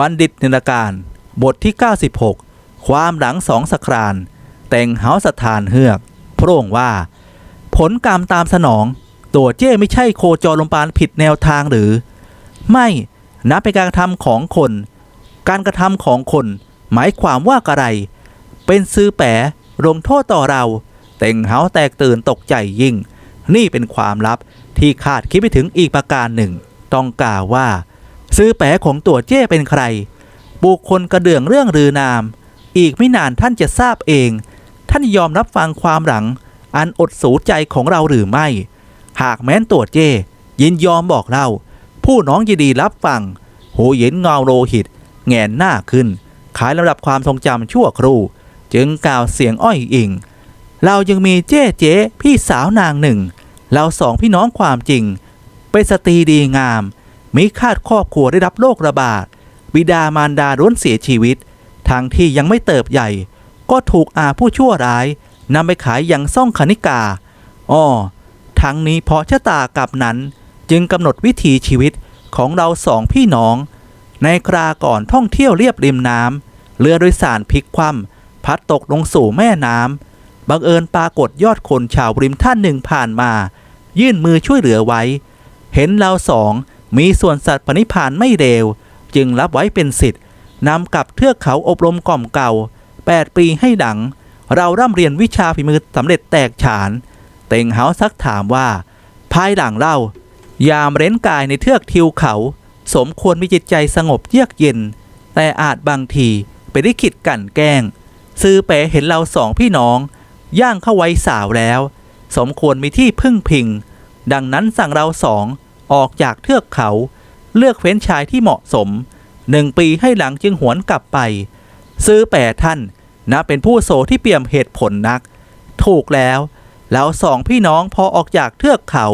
บัณฑิตนินการ บทที่ 96 ความหลังสองสครานแต่งเฮาสถานเฮือก พระองค์ว่า ผลกรรมตามสนอง ตัวเจ้ไม่ใช่โคจรลมปานผิดแนวทางหรือ ไม่นับเป็นการกระทำของคน การกระทำของคน หมายความว่าอะไร เป็นซื้อแปะลงโทษต่อเรา แต่งเฮาแตกตื่นตกใจยิ่ง นี่เป็นความลับที่คาดคิดไปถึงอีกประการหนึ่ง ต้องกล่าวว่า ซื้อแปะของตัวเจ้เป็นใคร บุคคลกระเดื่องเรื่องลือนาม อีกไม่นานท่านจะทราบเอง ท่านยอมรับฟังความหลัง อันอดสูใจของเราหรือไม่ หากแม้นตัวเจ้ยินยอมบอกเรา ผู้น้องยินดีรับฟัง หูเย็นเงาโลหิต แงนหน้าขึ้น ขายลำดับความทรงจำชั่วครู่ จึงกล่าวเสียงอ้อยอิง เรายังมีเจ้เจ๊พี่สาวนางหนึ่ง เราสองพี่น้องความจริง เป็นสตรีดีงาม มิคาดครอบครัวได้รับโรคระบาด บิดามารดาล้วนเสียชีวิตทั้งที่ยังไม่เติบใหญ่ ก็ถูกอาผู้ชั่วร้ายนำไปขายยังซ่องคณิกา อ้อ ทั้งนี้เพราะชะตากรรมนั้นจึงกำหนดวิถีชีวิตของเราสองพี่น้อง ในคราก่อนท่องเที่ยวเรียบริมน้ำเรือโดยสารพลิกคว่ำพัดตกลงสู่แม่น้ำบังเอิญปรากฏยอดคนชาวริมท่านหนึ่งผ่านมา ยื่นมือช่วยเหลือไว้ เห็นเราสอง มีส่วนสัตว์ปณิพานไม่เร็ว จึงรับไว้เป็นสิทธิ์นำกับเทือกเขาอบรมกล่อมเก่า 8 ปีให้หลัง เราร่ำเรียนวิชาฝีมือสำเร็จแตกฉาน เต็งเฮาซักถามว่า ภายหลังเล่ายามเร้นกายในเทือกทิวเขา สมควรมีจิตใจสงบเยือกเย็น แต่อาจบางทีไปได้ขิดกั่นแกล้ง ซื้อเป๋เห็นเราสองพี่น้อง ย่างเข้าไว้สาวแล้ว สมควรมีที่พึ่งพิง ดังนั้นสั่งเราสอง ออกจากเทือกเขา เลือกเฟ้นชายที่เหมาะสมหนึ่งปีให้หลังจึงหวนกลับไป ซื้อแปดท่านนับเป็นผู้โสที่เปี่ยมเหตุผลนัก ถูกแล้ว แล้วสองพี่น้องพอออกจากเทือกเขา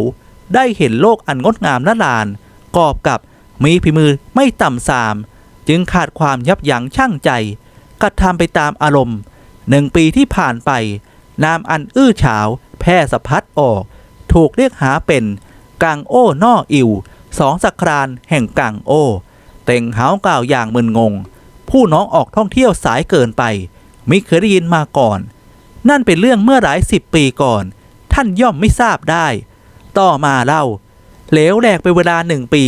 ได้เห็นโลกอันงดงามละลาน กอบกับมีฝีมือไม่ต่ำสาม จึงขาดความยับยั้งชั่งใจกระทำไปตามอารมณ์หนึ่งปีที่ผ่านไปนามอันอื้อฉาว แพร่สะพัดออก ถูกเรียกหาเป็น กังโอ้นออิวสองสักรานแห่งกังโอ เต่งหาวกล่าวอย่างมึนงง ผู้น้องออกท่องเที่ยวสายเกินไปมิเคยได้ยินมาก่อน นั่นเป็นเรื่องเมื่อหลายสิบปีก่อน ท่านย่อมไม่ทราบได้ ต่อมาเล่า เหลวแหลกไปเวลาหนึ่งปี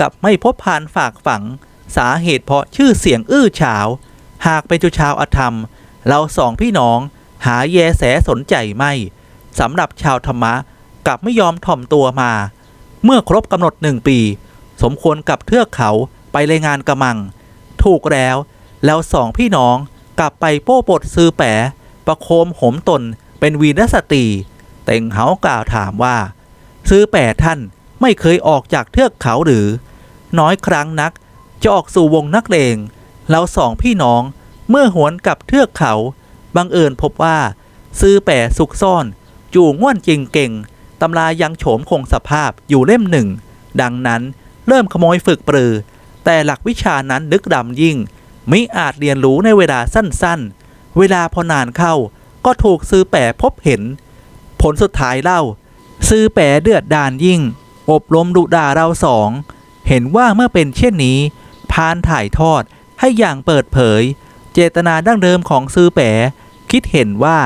กับไม่พบพานฝากฝัง สาเหตุเพราะชื่อเสียงอื้อฉาว หากเป็นจุชาวอธรรม เราสองพี่น้อง หาแยแสสนใจไม่สำหรับชาวธรรมะ กลับไม่ยอมถ่อมตัวมา เมื่อครบกำหนดหนึ่งปี สมควรกับเทือกเขาไปรายงานกระมัง ถูกแล้วแล้วสองพี่น้องกลับไปโป้ปดซื้อแปะประโคมโหมตนเป็นวีรสตรี เต็งเหากล่าวถามว่า ซื้อแปะท่านไม่เคยออกจากเทือกเขาหรือ น้อยครั้งนักจะออกสู่วงนักเลงเราสองพี่น้องเมื่อหวนกับเทือกเขา บังเอิญพบว่า ซื้อแปะซุกซ่อน จู่ง่วนจริงเก่ง ตำรายังโฉมคงสภาพอยู่เล่มหนึ่ง ดังนั้นเริ่มขโมยฝึกปรือ แต่หลักวิชานั้นลึกดำยิ่ง มิอาจเรียนรู้ในเวลาสั้นๆ เวลาพอนานเข้าก็ถูกซื้อแปะพบเห็น ผลสุดท้ายเล่า ซื้อแปะเดือดดานยิ่ง อบรมดุดาเราสอง เห็นว่าเมื่อเป็นเช่นนี้พานถ่ายทอดให้อย่างเปิดเผย เจตนาดั้งเดิมของซื้อแปะคิดเห็นว่า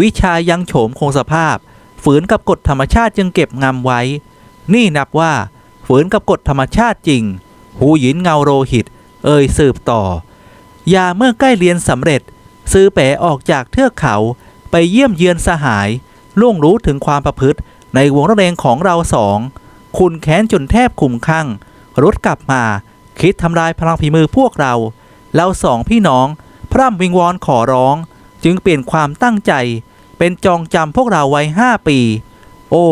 วิชายังโฉมคงสภาพ ฝืนกับกฎธรรมชาติจึงเก็บงำไว้ นี่นับว่า ฝืนกับกฎธรรมชาติจริง หูหยินเงาโรหิต เอ่ยสืบต่อ ยาเมื่อใกล้เรียนสำเร็จ ซื้อแปะออกจากเทือกเขาไปเยี่ยมเยือนสหาย ล่วงรู้ถึงความประพฤติในวงระเรงของเราสอง คุณแค้นจนแทบคุมข้างรถกลับมา คิดทำลายพลังฝีมือพวกเรา เราสองพี่น้อง พร่ำวิงวอนขอร้อง จึงเปลี่ยนความตั้งใจ เป็นจองจำพวกเราไว้ห้าปี โอ้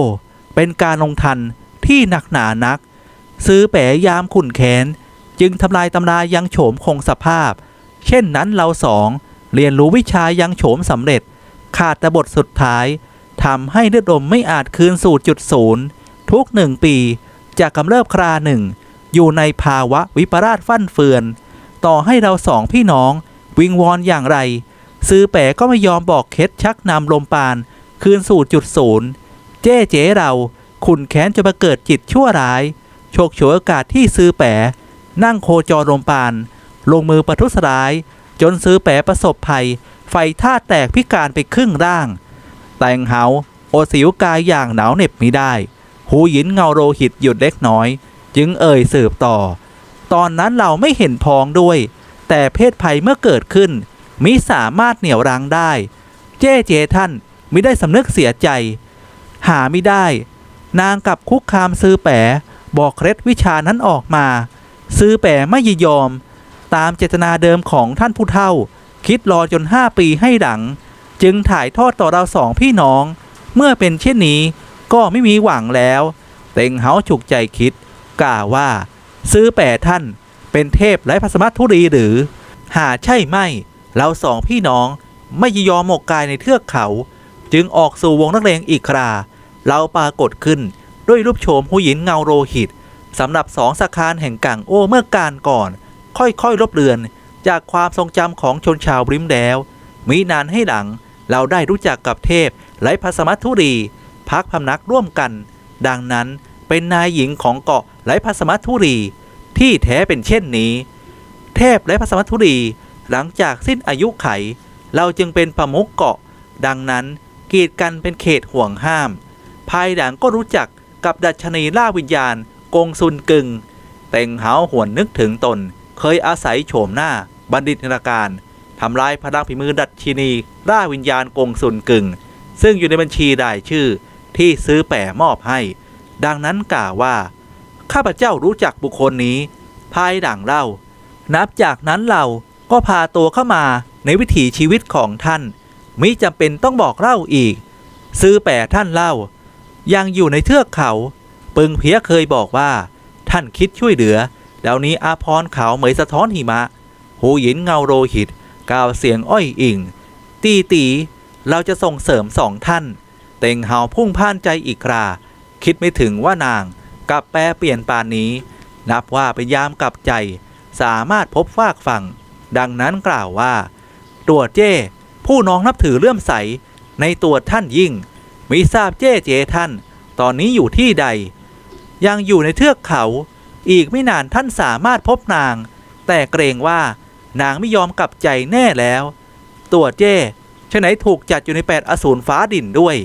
เป็นการลงทันที่หนักหนานัก ซื้อแปะยามขุนแขน จึงทำลายตำรายังโฉมคงสภาพ เช่นนั้นเราสอง เรียนรู้วิชายังโฉมสำเร็จ ขาดแต่บทสุดท้ายทำให้เลือดลมไม่อาจคืนสู่จุดศูนย์ทุกหนึ่งปีจากกำเริบคราหนึ่ง อยู่ในภาวะวิปราชฟั่นเฟือน ต่อให้เราสองพี่น้องวิงวอนอย่างไร ซื้อแปะก็ไม่ยอมบอกเคล็ดชักนำลมปาน คืนสู่จุดศูนย์เจ๊เจ๊เราขุนแค้นจะมาเกิดจิตชั่วร้ายโชคโฉวยโอกาสที่ซื้อแปะนั่งโคจรลมปาน ลงมือประทุษร้าย จนซื้อแปรประสบภัย ไฟท่าแตกพิการไปครึ่งร่าง แต่งเหาโอดสิวกายอย่างหนาวเหน็บมิได้ หูหยินเงาโรหิตหยุดเล็กน้อย จึงเอ่ยสืบต่อ ตอนนั้นเราไม่เห็นพองด้วย แต่เพศภัยเมื่อเกิดขึ้น มิสามารถเหนี่ยวรั้งได้ เจ้เจท่านมิได้สำนึกเสียใจ หาไม่ได้ นางกับคุกคามซื้อแปะบอกเคล็ดวิชานั้นออกมา ซื้อแปะไม่ยินยอม ตามเจตนาเดิมของท่านผู้เฒ่า คิดรอจนห้าปีให้หลัง จึงถ่ายทอดต่อเราสองพี่น้อง เมื่อเป็นเช่นนี้ก็ไม่มีหวังแล้ว เต็งเฮาฉุกใจคิดกล่าวว่า ซื้อแปะท่านเป็นเทพไร้พระสมรรถทุรีหรือ หาใช่ไม่ เราสองพี่น้องไม่ยอมหมกกายในเทือกเขา จึงออกสู่วงนักเลงอีกครา เราปรากฏขึ้นด้วยรูปโฉมผู้หญิงเงาโรหิตสำหรับสองสาคารแห่งกังโอเมื่อการก่อน ค่อยๆลบเลือนจากความทรงจำของชนชาวบริมแล้วมีนานให้หลังเราได้รู้จักกับเทพไร้พระสมรรถทุรี พักพำนักร่วมกัน ดังนั้นเป็นนายหญิงของเกาะไร้พระสมรรถทุรี ที่แท้เป็นเช่นนี้ เทพแลพระสมรรถทุรี หลังจากสิ้นอายุไข เราจึงเป็นประมุขเกาะ ดังนั้นกีดกันเป็นเขตห่วงห้าม ภายหลังก็รู้จักกับดัชนีล่าวิญญาณ กงซุนกึง เต็งเหาหวนนึกถึงตน เคยอาศัยโฉมหน้า บัณฑิตนาการทำลายพลังฝีมือดัชนีล่าวิญญาณกงซุนกึง ซึ่งอยู่ในบัญชีรายชื่อที่ซื้อแปะมอบให้ ดังนั้นกล่าวว่า ข้าพเจ้ารู้จักบุคคลนี้ ภายหลังเล่า นับจากนั้นเรา ก็พาตัวเข้ามาในวิถีชีวิตของท่าน มิจำเป็นต้องบอกเล่าอีก ซื้อแปะท่านเล่า ยังอยู่ในเทือกเขา ปึงเพียเคยบอกว่า ท่านคิดช่วยเหลือเดี๋ยวนี้อาพรเขาเหมยสะท้อนหิมะ หูหินเงาโรหิตกล่าวเสียงอ้อยอิง ตีตีเราจะส่งเสริมสองท่าน เต็งเฮาพุ่งพ่านใจอีกครา คิดไม่ถึงว่านางกลับแปรเปลี่ยนปานนี้ นับว่าเป็นยามกลับใจ สามารถพบฟากฝั่ง ดังนั้นกล่าวว่า ตัวเจ้ผู้น้องนับถือเลื่อมใสในตัวท่านยิ่งมิทราบเจ้เจท่าน ตอนนี้อยู่ที่ใด ยังอยู่ในเทือกเขา อีกไม่นานท่านสามารถพบนาง แต่เกรงว่านางไม่ยอมกลับใจแน่แล้ว ตัวเจ้ฉะไหนถูกจัดอยู่ในแปดอสูรฟ้าดินด้วย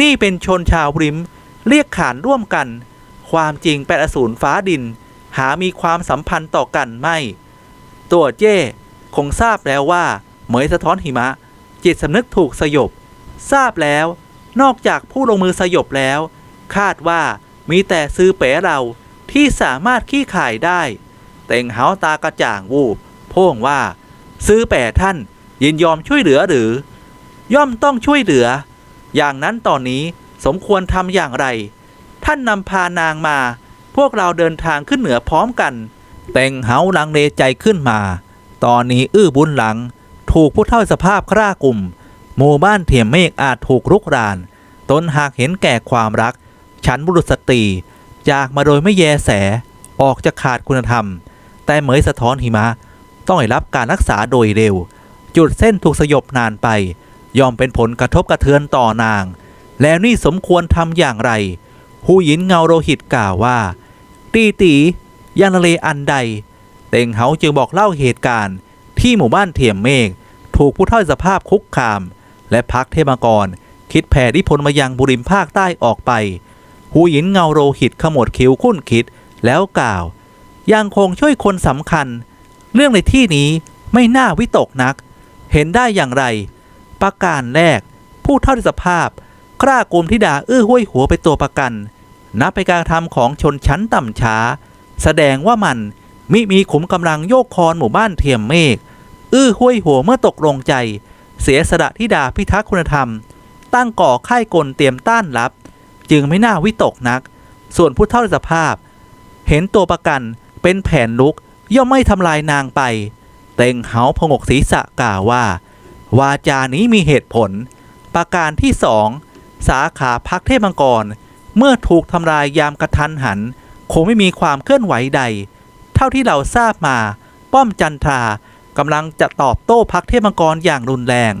นี่เป็นชนชาวริม เรียกขานร่วมกัน ความจริงแปดอสูรฟ้าดิน หามีความสัมพันธ์ต่อกันไม่ ตัวเจ้คงทราบแล้วว่าเหมยสะท้อนหิมะ จิตสำนึกถูกสยบ ทราบแล้ว นอกจากผู้ลงมือสยบแล้ว คาดว่ามีแต่ซื้อเป๋เราที่สามารถขี้ข่ายได้ เต็งเฮาตากระจ่างวูบพ่งว่า ซื้อแป๋ท่านยินยอมช่วยเหลือหรือ ย่อมต้องช่วยเหลือ อย่างนั้นตอนนี้สมควรทำอย่างไร ท่านนำพานางมา พวกเราเดินทางขึ้นเหนือพร้อมกัน เต็งเฮาลังเลใจขึ้นมา ตอนนี้อื้อบุญหลัง ถูกผู้เท่าสภาพคร่ากลุ่ม หมู่บ้านเทียมเมฆอาจถูกรุกราน ตนหากเห็นแก่ความรัก ฉันบุรุษสตรีจากมาโดยไม่แยแส ออกจะขาดคุณธรรม แต่เหมยสะท้อนหิมะ ต้องได้รับการรักษาโดยเร็ว จุดเส้นถูกสยบนานไป ยอมเป็นผลกระทบกระเทือนต่อนาง แล้วนี่สมควรทำอย่างไรหูหยินเงาโรหิตกล่าวว่าตีตี ยังละเลอันใด เต็งเฮาจึงบอกเล่าเหตุการณ์ ที่หมู่บ้านเทียมเมฆถูกผู้เท่าสภาพคุกคาม และพักเทมกร คิดแผ่อิทธิพลมายังบุริมภาคใต้ออกไป หูหยินเงาโรหิตขมวดคิ้วคุ้นคิดแล้วกล่าว ยังคงช่วยคนสำคัญ เรื่องในที่นี้ไม่น่าวิตกนัก เห็นได้อย่างไร ประการแรก ผู้เท่าที่สภาพกล้ากลมที่ด่าอื้อห้วยหัวไปตัวประกัน นับไปนการทำของชนชั้นต่ำช้า แสดงว่ามันมิมีขุมกำลังโยกคอนหมู่บ้านเทียมเมฆอื้อห้วยหัวเมื่อตกลงใจ เสียสละที่ดาพิทักษ์คุณธรรม ตั้งก่อค่ายกลเตรียมต้านรับ จึงไม่น่าวิตกนัก ส่วนผู้เท่าสภาพ เห็นตัวประกันเป็นแผนลุกย่อมไม่ทำลายนางไป เต็งเหาพงกศีรษะกล่าวว่า วาจานี้มีเหตุผล ประการที่สองสาขาพักเทพมังกร เมื่อถูกทำลายยามกระทันหัน คงไม่มีความเคลื่อนไหวใด เท่าที่เราทราบมา ป้อมจันทรากำลังจะตอบโต้พักเทพมังกรอย่างรุนแรง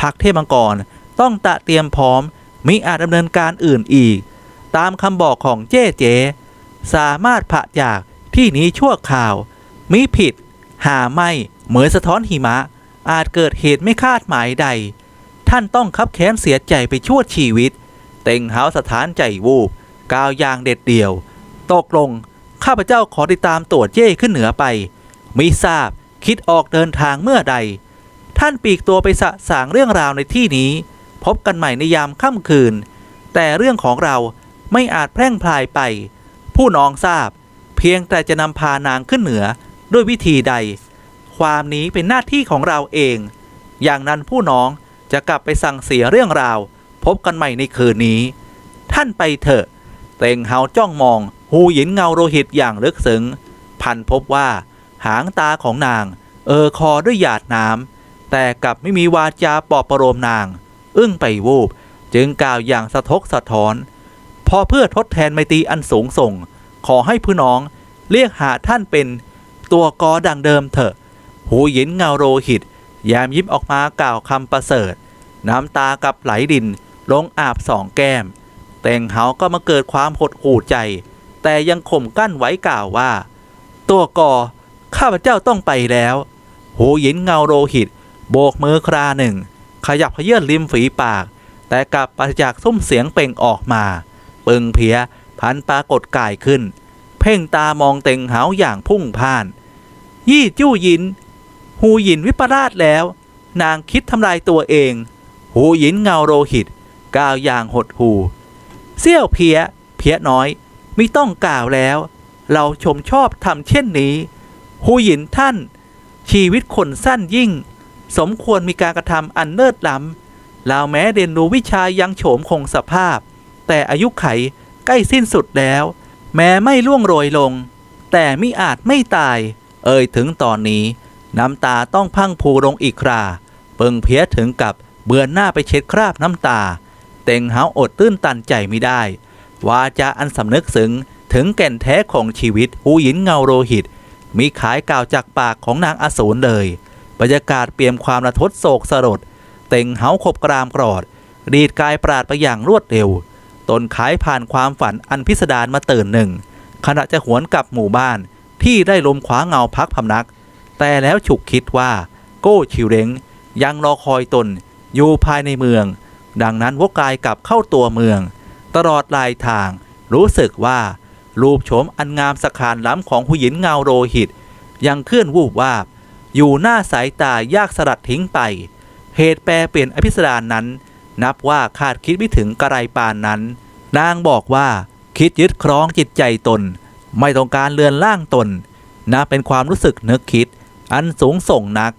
พักเทพมังกรต้องตะเตรียมพร้อมมิอาจดำเนินการอื่นอีก ตามคำบอกของเจ๊เจ สามารถผะจากที่นี้ชั่วข่าวมิผิด หาไม่เหมือนสะท้อนหิมะ อาจเกิดเหตุไม่คาดหมายใด ท่านต้องคับแค้นเสียใจไปชั่วชีวิต เต็งเฮาสถานใจวูบกาวอยางเด็ดเดี่ยว ตกลง ข้าพเจ้าขอติดตามตรวจเย่ขึ้นเหนือไป มิทราบคิดออกเดินทางเมื่อใด ท่านปีกตัวไปสะสางเรื่องราวในที่นี้ พบกันใหม่ในยามค่ำคืน แต่เรื่องของเราไม่อาจแพร่งพลายไป ผู้น้องทราบ เพียงแต่จะนำพานางขึ้นเหนือด้วยวิธีใด ความนี้เป็นหน้าที่ของเราเอง อย่างนั้นผู้น้องจะกลับไปสั่งเสียเรื่องราว พบกันใหม่ในคืนนี้ ท่านไปเถอะ เต็งเฮาจ้องมอง หูหยินเงาโลหิตอย่างลึกซึ้งพันพบว่า หางตาของนาง เออคอด้วยหยาดน้ำแต่กลับไม่มีวาจาปลอบประโลมนาง อึ้งไปวูบ จึงกล่าวอย่างสะทกสะท้อน พอเพื่อทดแทนไมตรีอันสูงส่ง ขอให้ผู้น้องเรียกหาท่านเป็น ตัวกอดังเดิมเถอะ หูหยินเงาโลหิต ยามยิ้มออกมากล่าวคำประเสริฐ น้ำตากับไหลดินลงอาบสองแก้ม เต่งเหาก็มาเกิดความหดหู่ใจ แต่ยังข่มกั้นไว้กล่าวว่า ตัวกอข้าพเจ้าต้องไปแล้วหูหยินเงาโลหิต โบกมือคราหนึ่ง ขยับเยื่อริมฝีปาก แต่กลับปราศจากซุ้มเสียงเป่งออกมา ปึงเพียพันปรากฏกายขึ้น เพ่งตามองเต็งเหาอย่างพุ่งพ่าน ยี่จู้ยิน หูหยินวิปลาสแล้ว นางคิดทำลายตัวเอง หูหยินเงาโลหิตก้าวอย่างหดหู เซี่ยวเพีย เพียน้อยไม่ต้องกล่าวแล้ว เราชมชอบทำเช่นนี้ หูหยินท่าน ชีวิตคนสั้นยิ่ง สมควรมีการกระทำอันเลิศล้ำเราแม้เรียนรู้วิชายังโฉมคงสภาพ แต่อายุไขใกล้สิ้นสุดแล้ว แม้ไม่ล่วงโรยลง แต่มิอาจไม่ตาย เอ่ยถึงตอนนี้ น้ำตาต้องพังผูลงอีกครา เปิงเพียถึงกับเบือนหน้าไปเช็ดคราบน้ำตา เต็งเฮาอดตื้นตันใจไม่ได้ วาจาอันสำนึกซึ้งถึงแก่นแท้ของชีวิตหูหยินเงาโรหิต มีขายกล่าวจากปากของนางอสูรเลย บรรยากาศเปลี่ยมความระทดโศกสลดเต็งเฮาขบกรามกรอดรีดกายปราดไปอย่างรวดเร็ว ตนขายผ่านความฝันอันพิสดารมาตื่นหนึ่ง ขณะจะหวนกลับหมู่บ้านที่ได้ลมขวาเงาพักพำนัก แต่แล้วฉุกคิดว่า โก้ชิวเร้งยังรอคอยตนอยู่ภายในเมือง ดังนั้นวกกายกลับเข้าตัวเมือง ตลอดลายทาง รู้สึกว่า รูปโฉมอันงามสคานล้ำของผู้หญิงเงาโรหิต ยังเคลื่อนวูบวาบ อยู่หน้าสายตายากสลัดทิ้งไป เหตุแปรเปลี่ยนอภิสดารนั้น นับว่าคาดคิดไม่ถึงกระไรปานนั้น นางบอกว่าคิดยึดครองจิตใจตน ไม่ต้องการเลือนล่างตนนับเป็นความรู้สึกนึกคิด อันสูงส่งนัก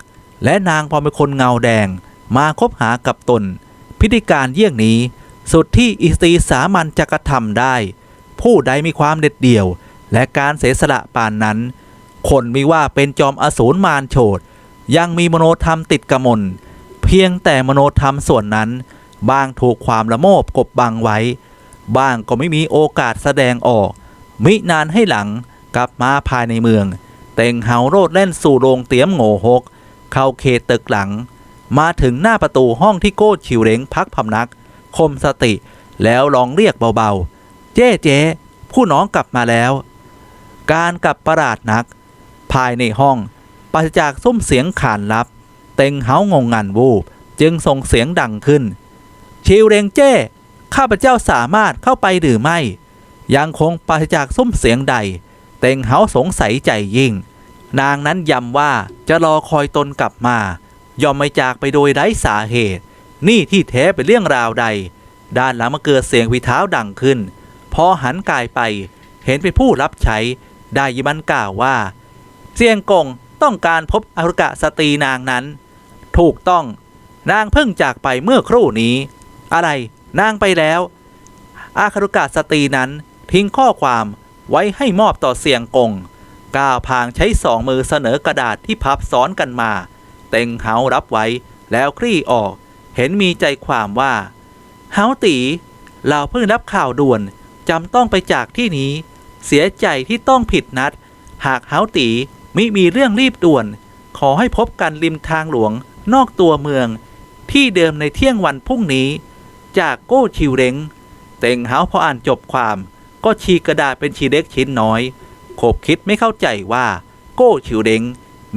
และนางพอเป็นคนเงาแดงมาคบหากับตน พิธีการเยี่ยงนี้ สุดที่อิสตรีสามัญจะกระทำได้ ผู้ใดมีความเด็ดเดี่ยว และการเสสละปานนั้น คนมีว่าเป็นจอมอสูรมารโฉดยังมีมโนธรรมติดกระมนเพียงแต่มโนธรรมส่วนนั้นบางถูกความละโมบกบบังไว้ บ้างก็ไม่มีโอกาสแสดงออก มินานให้หลังกลับมาภายในเมืองเต็งเฮาโรดเล่นสู่โรงเตียมโง่หก เข้าเขตตึกหลัง มาถึงหน้าประตูห้องที่โก้ชิวเร้งพักพำนัก คมสติ แล้วลองเรียกเบาๆ เจ๊เจ๊ผู้น้องกลับมาแล้ว การกลับประหลาดนัก ภายในห้องปราศจากซุ้มเสียงขานลับ เต็งเฮางงงันวูบจึงส่งเสียงดังขึ้น ชิวเรงเจ้ข้าพเจ้าสามารถเข้าไปหรือไม่ ยังคงปราศจากซุ้มเสียงใด เต็งเฮาสงสัยใจยิ่ง นางนั้นย้ำว่าจะรอคอยตนกลับมา ยอมไม่จากไปโดยไร้สาเหตุ นี่ที่แท้เป็นเรื่องราวใด ด้านหลังมาเกิดเสียงวิเท้าดังขึ้น พอหันกายไปเห็นเป็นผู้รับใช้ได้ยิบันกล่าวว่าเสียงกงต้องการพบอรุกะสตรีนางนั้น ถูกต้องนางเพิ่งจากไปเมื่อครู่นี้ อะไรนางไปแล้ว อาคารุกะสตรีนั้นทิ้งข้อความไว้ให้มอบต่อเสียงกงก้าวพางใช้สองมือเสนอกระดาษที่พับซ้อนกันมา เต็งเฮารับไว้ แล้วคลี่ออก เห็นมีใจความว่า เฮาตีเราเพิ่งรับข่าวด่วนจำต้องไปจากที่นี้ เสียใจที่ต้องผิดนัด หากเฮาตีมิมีเรื่องรีบด่วน ขอให้พบกันริมทางหลวงนอกตัวเมือง ที่เดิมในเที่ยงวันพรุ่งนี้ จากโก้ชิวเร้งเต็งเฮาพออ่านจบความ ก็ฉีกระดาษเป็นชิ้นเล็กชิ้นน้อยขบคิดไม่เข้าใจว่า โก้ชิวเร้ง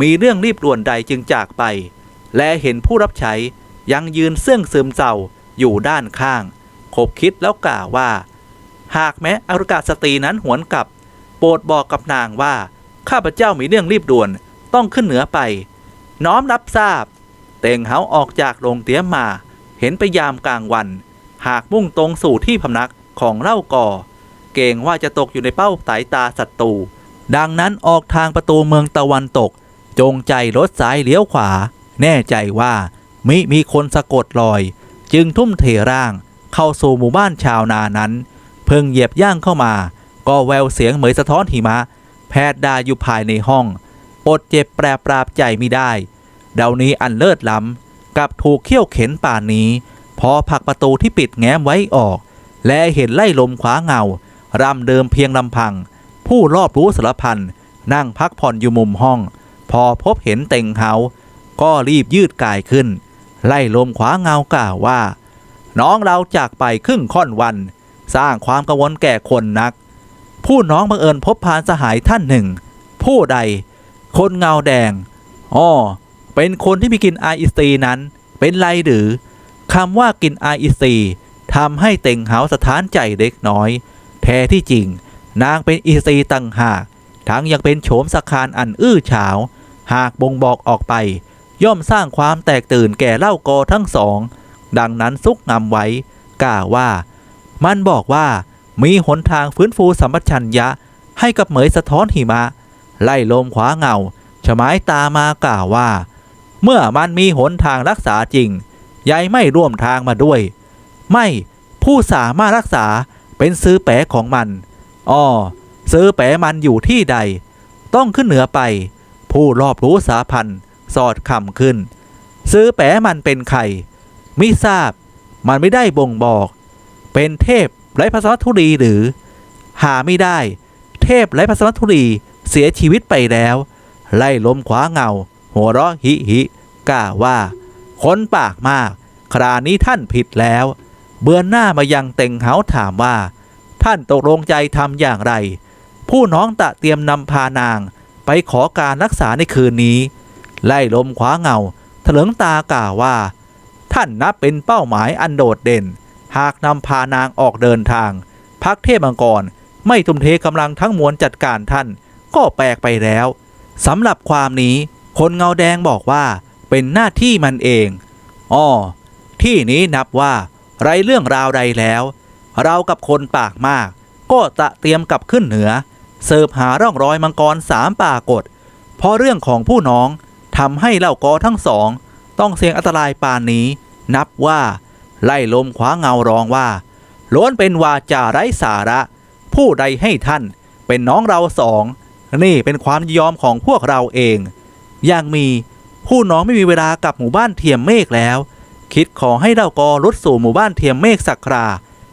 มีเรื่องรีบด่วนใดจึงจากไป และเห็นผู้รับใช้ยังยืนเสื่องซึมเศร้าอยู่ด้านข้างขบคิดแล้วกล่าวว่า หากแม้อรุกาสตรีนั้นหวนกลับ โปรดบอกกับนางว่า ข้าพเจ้ามีเรื่องรีบด่วนต้องขึ้นเหนือไป น้อมรับทราบ เต่งเหาออกจากโรงเตี้ยมมา เห็นไปยามกลางวัน หากมุ่งตรงสู่ที่พำนักของเล่าก่อ เกรงว่าจะตกอยู่ในเป้าสายตาศัตรูดังนั้นออกทางประตูเมืองตะวันตก จงใจรถซ้ายเลี้ยวขวา แน่ใจว่ามิมีคนสะกดรอย จึงทุ่มเทร่าง เข้าสู่หมู่บ้านชาวนานั้น เพิ่งเหยียบย่างเข้ามา ก็แววเสียงเหมยสะท้อนหิมะ แพทย์ดาอยู่ภายในห้อง อดเจ็บแปรปราบใจไม่ได้ เดานี้อันเลิศล้ำกับถูกเขี้ยวเข็นป่านนี้ พอผักประตูที่ปิดแง้มไว้ออก และเห็นไล่ลมขวาเงารำเดิมเพียงลำพัง ผู้รอบรู้สารพันนั่งพักผ่อนอยู่มุมห้อง พอพบเห็นเต็งเฮาก็รีบยืดกายขึ้น ไล่ลมขวาเงากล่าวว่า น้องเราจากไปครึ่งค่อนวัน สร้างความกังวลแก่คนนัก ผู้น้องบังเอิญพบพานสหายท่านหนึ่ง ผู้ใด คนเงาแดงอ้อเป็นคนที่มีกินไออิสตีนั้น เป็นไรหรือคำว่ากินไออิสตีทำให้เต็งเหาสถานใจเล็กน้อย แท้ที่จริง นางเป็นอิสตีตั้งหากทั้งยังเป็นโฉมสคารอันอื้อฉาว หากบ่งบอกออกไป ย่อมสร้างความแตกตื่นแก่เล่ากอทั้งสอง ดังนั้นซุกงำไว้กล่าวว่า มันบอกว่ามีหนทางฟื้นฟูสัมปชัญญะ ให้กับเหมยสะท้อนหิมะ ไล่ลมขวาเงาฉมายตามากล่าวว่า เมื่อมันมีหนทางรักษาจริงยายไม่ร่วมทางมาด้วย ไม่ผู้สามารถรักษาเป็นซื้อแปะของมัน อ้อซื้อแปะมันอยู่ที่ใด ต้องขึ้นเหนือไป ผู้รอบรู้สาพันธ์สอดคำขึ้น ซื้อแปะมันเป็นใครมิทราบมันไม่ได้บ่งบอก เป็นเทพไร้ภาษาทุรีหรือ หาไม่ได้ เทพไร้ภาษาทุรีเสียชีวิตไปแล้ว ไล่ลมขวาเงา หัวเราะฮิฮิกล่าวว่าคนปากมาก คราวนี้ท่านผิดแล้ว เบือนหน้ามายังเต็งเหาถามว่า ท่านตกลงใจทำอย่างไร ผู้น้องตะเตรียมนำพานาง ไปขอการรักษาในคืนนี้ ไล่ลมขวาเงาเถลิงตากล่าวว่า ท่านนับเป็นเป้าหมายอันโดดเด่น หากนำพานางออกเดินทาง พักเทพมังกร ไม่ทุ่มเทกำลังทั้งมวลจัดการท่าน ก็แปลกไปแล้วสำหรับความนี้คนเงาแดงบอกว่าเป็นหน้าที่มันเองอ้อที่นี้นับว่าไรเรื่องราวใดแล้ว เรากับคนปากมาก ก็ตะเตรียมกลับขึ้นเหนือ เสิร์ฟหาร่องรอยมังกรสามป่ากฏเพราะเรื่องของผู้น้องทำให้เหล่ากอทั้งสอง ต้องเสี่ยงอันตรายปานนี้ นับว่า ไล่ลมขวาเงาร้องว่าล้วนเป็นวาจาไร้สาระ ผู้ใดให้ท่านเป็นน้องเราสอง นี่เป็นความยินยอมของพวกเราเอง อย่างมีผู้น้องไม่มีเวลากลับหมู่บ้านเทียมเมฆแล้ว คิดขอให้เรากอรุดสู่หมู่บ้านเทียมเมฆสักครา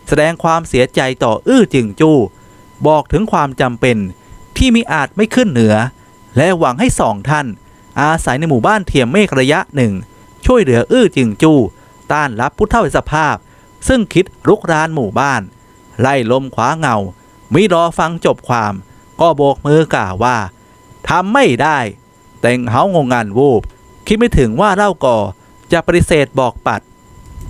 แสดงความเสียใจต่ออื้อจึงจู้ บอกถึงความจำเป็นที่มิอาจไม่ขึ้นเหนือ และหวังให้สองท่าน อาศัยในหมู่บ้านเทียมเมฆระยะหนึ่ง ช่วยเหลืออื้อจึงจู้ต้านรับผู้เท่าสภาพ ซึ่งคิดรุกรานหมู่บ้าน ไล่ลมขวาเงา มิรอฟังจบความ ก็โบกมือกล่าวว่าทำไม่ได้เต็งเฮางงงันวูบ คิดไม่ถึงว่าเล่าก่อจะปฏิเสธบอกปัด